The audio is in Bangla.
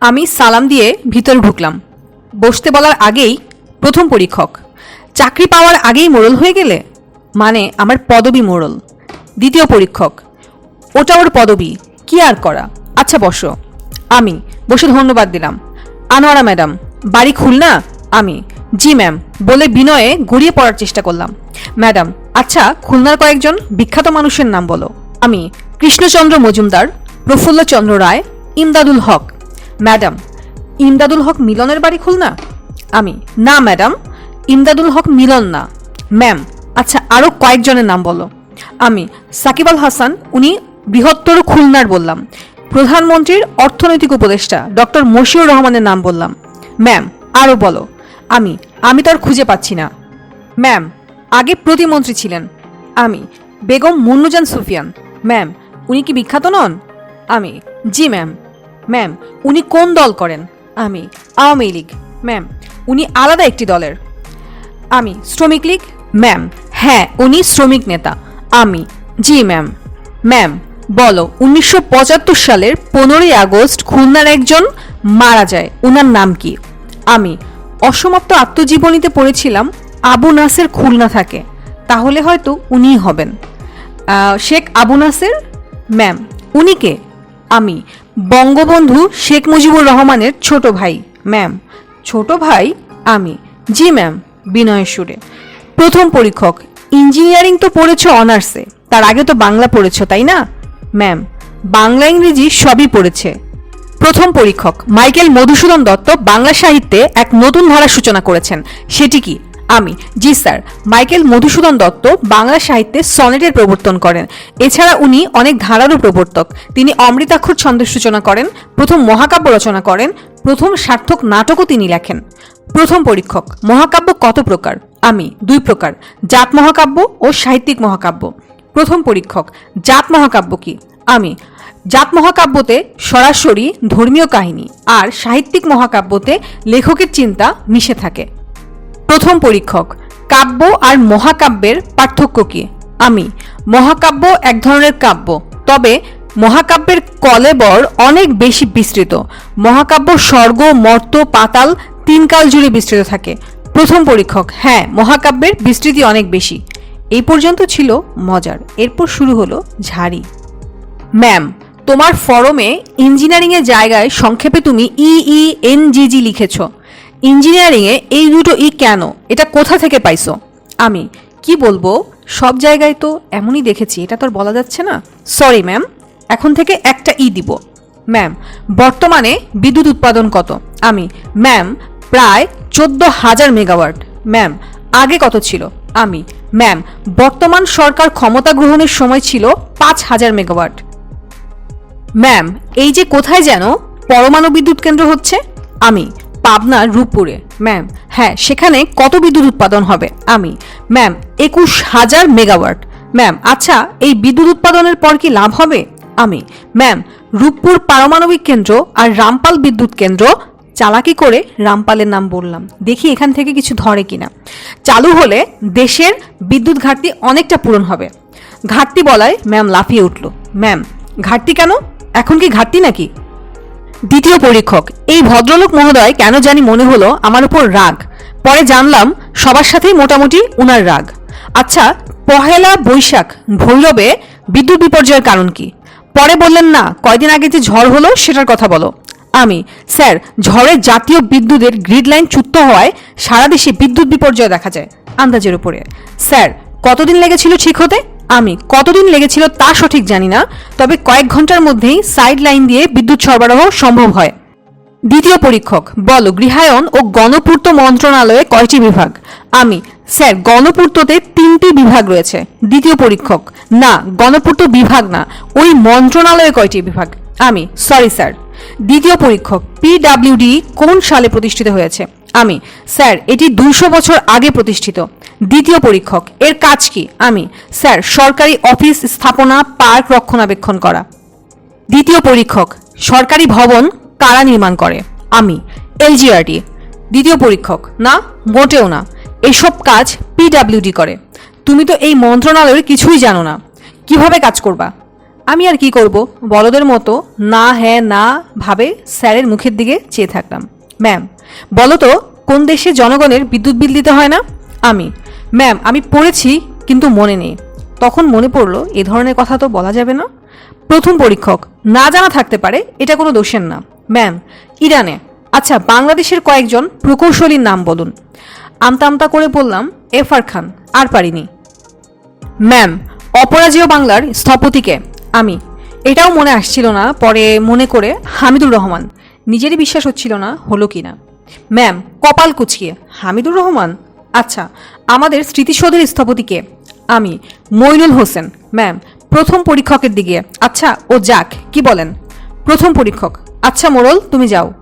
আমি সালাম দিয়ে ভিতরে ঢুকলাম। বসতে বলার আগেই প্রথম পরীক্ষক। চাকরি পাওয়ার আগেই মোড়ল হয়ে গেলে? মানে আমার পদবি মোড়ল। দ্বিতীয় পরীক্ষক। ওটা ওর পদবি। কি আর করা? আচ্ছা বসো। আমি বসে ধন্যবাদ দিলাম। আনোয়ারা ম্যাডাম, বাড়ি খুলনা? আমি, জি ম্যাম, বলে বিনয়ে গড়িয়ে পড়ার চেষ্টা করলাম। ম্যাডাম আচ্ছা খুলনার কয়েকজন বিখ্যাত মানুষের নাম বলো। আমি কৃষ্ণচন্দ্র মজুমদার, প্রফুল্লচন্দ্র রায়, ইমদাদুল হক। ম্যাডাম, ইমদাদুল হক মিলনের বাড়ি খুলনা? আমি, না, ম্যাডাম, ইমদাদুল হক মিলন না। ম্যাম আচ্ছা আরও কয়েকজনের নাম বলো। আমি, সাকিব আল হাসান, উনি বৃহত্তর খুলনার বললাম। প্রধানমন্ত্রীর অর্থনৈতিক উপদেষ্টা, ডক্টর মশিউর রহমানের নাম বললাম। ম্যাম আরও বলো। আমি আমি তো আর খুঁজে পাচ্ছি না। ম্যাম, আগে প্রতিমন্ত্রী ছিলেন। আমি, বেগম মুন্নুজান সুফিয়ান। ম্যাম, উনি কি বিখ্যাত নন? আমি, জি, ম্যাম। ম্যাম, উনি কোন দল করেন? আমি, আওয়ামী লীগ। ম্যাম, উনি আলাদা একটি দলের। আমি, শ্রমিক লীগ? ম্যাম হ্যাঁ উনি শ্রমিক নেতা। আমি, জি, ম্যাম। ম্যাম, বলো, উনিশশো পঁচাত্তর সালের পনেরোই আগস্ট খুলনার একজন মারা যায়। উনার নাম কি? আমি, অসমাপ্ত আত্মজীবনীতে পড়েছিলাম, আবু নাসের খুলনা থাকে। তাহলে হয়তো উনিই হবেন। শেখ আবু নাসের? ম্যাম, উনি কে? আমি, বঙ্গবন্ধু শেখ মুজিবুর রহমানের ছোট ভাই ম্যাম ছোট ভাই আমি, জি ম্যাম বিনয় সুরে। প্রথম পরীক্ষক ইঞ্জিনিয়ারিং তো পড়েছ অনার্সে তার আগে তো বাংলা পড়েছো, তাই না? ম্যাম বাংলা, ইংরেজি সবই পড়েছে। প্রথম পরীক্ষক, মাইকেল মধুসূদন দত্ত বাংলা সাহিত্যে এক নতুন ধারা সূচনা করেছেন। সেটি কি? আমি, জি স্যার, মাইকেল মধুসূদন দত্ত, বাংলা সাহিত্যে সনেটের প্রবর্তন করেন। এছাড়া উনি অনেক ধারারও প্রবর্তক। তিনি অমৃতাক্ষর ছন্দের সূচনা করেন, প্রথম মহাকাব্য রচনা করেন, প্রথম সার্থক নাটকও তিনি লেখেন। প্রথম পরীক্ষক, মহাকাব্য কত প্রকার? আমি, দুই প্রকার, জাত মহাকাব্য ও সাহিত্যিক মহাকাব্য। প্রথম পরীক্ষক, জাত মহাকাব্য কি? আমি, জাত মহাকাব্যতে সরাসরি ধর্মীয় কাহিনী আর সাহিত্যিক মহাকাব্যতে লেখকের চিন্তা মিশে থাকে। প্রথম পরীক্ষক। কাব্য আর মহাকাব্যের পার্থক্য কি? আমি, মহাকাব্য এক ধরনের কাব্য, তবে মহাকাব্যের কলেবর অনেক বেশি বিস্তৃত। মহাকাব্য স্বর্গ, মর্ত, পাতাল তিন কাল জুড়ে বিস্তৃত থাকে। প্রথম পরীক্ষক হ্যাঁ মহাকাব্যের বিস্তৃতি অনেক বেশি। এই পর্যন্ত ছিল মজার। এরপর শুরু হলো ঝাড়ি। ম্যাম, তোমার ফরমে ইঞ্জিনিয়ারিংয়ের জায়গায় সংক্ষেপে তুমি ই ই, এন, জি জি লিখেছ। ইঞ্জিনিয়ারিংয়ে এই দুটো ই কেন? এটা কোথা থেকে পাইছো? আমি, কি বলব? সব জায়গায় তো এমনই দেখেছি, এটা তো আর বলা যাচ্ছে না। সরি ম্যাম এখন থেকে একটা ই দিব। ম্যাম বর্তমানে বিদ্যুৎ উৎপাদন কত? আমি ম্যাম প্রায় চোদ্দ হাজার মেগাওয়াট। ম্যাম আগে কত ছিল? আমি ম্যাম বর্তমান সরকার ক্ষমতা গ্রহণের সময় ছিল পাঁচ হাজার মেগাওয়াট। ম্যাম এই যে কোথায় যেন পরমাণু বিদ্যুৎ কেন্দ্র হচ্ছে? আমি পাবনার রূপপুরে। ম্যাম হ্যাঁ সেখানে কত বিদ্যুৎ উৎপাদন হবে? আমি। ম্যাম একুশ হাজার মেগাওয়াট। ম্যাম আচ্ছা এই বিদ্যুৎ উৎপাদনের পর কি লাভ হবে? আমি। ম্যাম রূপপুর পারমাণবিক কেন্দ্র আর রামপাল বিদ্যুৎ কেন্দ্র চালাকি করে রামপালের নাম বললাম। দেখি এখান থেকে কিছু ধরে কিনা। চালু হলে দেশের বিদ্যুৎ ঘাটতি অনেকটা পূরণ হবে। ঘাটতি বলায় ম্যাম লাফিয়ে উঠল। ম্যাম ঘাটতি কেন? এখন কি ঘাটতি নাকি? দ্বিতীয় পরীক্ষক, এই ভদ্রলোক মহোদয় কেন জানি মনে হলো আমার উপর রাগ। পরে জানলাম, সবার সাথেই মোটামুটি উনার রাগ। আচ্ছা পহেলা বৈশাখ, ভৈরবে বিদ্যুৎ বিপর্যয়ের কারণ কি? পরে বললেন, না, কয়দিন আগে যে ঝড় হলো সেটার কথা বলো। আমি, স্যার, ঝড়ে জাতীয় বিদ্যুতের গ্রিড লাইন চুত্ত হওয়ায় সারা দেশে বিদ্যুৎ বিপর্যয় দেখা যায়, আন্দাজের উপরে। স্যার, কতদিন লেগেছিল ঠিক হতে? আমি কতদিন লেগেছিল তা সঠিক জানি না, তবে কয়েক ঘণ্টার মধ্যেই সাইড লাইন দিয়ে বিদ্যুৎ সরবরাহ সম্ভব হয়। দ্বিতীয় পরীক্ষক, বলো, গৃহায়ন ও গণপূর্ত মন্ত্রণালয়ে কয়টি বিভাগ? আমি, স্যার, গণপূর্ততে তিনটি বিভাগ রয়েছে। দ্বিতীয় পরীক্ষক, না, গণপূর্ত বিভাগ না, ওই মন্ত্রণালয়ে কয়টি বিভাগ? আমি সরি স্যার দ্বিতীয় পরীক্ষক পিডাব্লিউডি কোন সালে প্রতিষ্ঠিত হয়েছে? আমি। স্যার, এটি দুশো বছর আগে প্রতিষ্ঠিত। দ্বিতীয় পরীক্ষক, এর কাজ কি? আমি। স্যার, সরকারি অফিস স্থাপনা, পার্ক রক্ষণাবেক্ষণ করা। দ্বিতীয় পরীক্ষক, সরকারি ভবন কারা নির্মাণ করে? আমি। এলজিআরটি দ্বিতীয় পরীক্ষক, না, মোটেও না। এসব কাজ পিডাব্লিউডি করে। তুমি তো এই মন্ত্রণালয়ের কিছুই জানো না। কীভাবে কাজ করবা? আমি আর কি করব? বলদের মতো না হ্যাঁ না ভাবে স্যারের মুখের দিকে চেয়ে থাকলাম। ম্যাম বলো তো কোন দেশে জনগণের বিদ্যুৎ বিল দিতে হয় না? আমি। ম্যাম, আমি পড়েছি, কিন্তু মনে নেই। তখন মনে পড়ল, এ ধরনের কথা তো বলা যাবে না। প্রথম পরীক্ষক, না জানা থাকতে পারে, এটা কোনো দোষের না। ম্যাম, ইরানে। আচ্ছা বাংলাদেশের কয়েকজন প্রকৌশলীর নাম বলুন। আমতা আমতা করে বললাম এফার খান, আর পারিনি। ম্যাম, অপরাজেয় বাংলার স্থপতিকে। আমি। এটাও মনে আসছিল না, পরে মনে করে হামিদুর রহমান। নিজেরই বিশ্বাস হচ্ছিল না, হলো কি না ম্যাম, কপাল কুচিয়ে। হামিদুর রহমান? আচ্ছা আমাদের স্মৃতিসৌধের স্থপতিকে আমি, মইনুল হোসেন। ম্যাম, প্রথম পরীক্ষকের দিকে। আচ্ছা ও যাক, কি বলেন? প্রথম পরীক্ষক। আচ্ছা মোরল, তুমি যাও।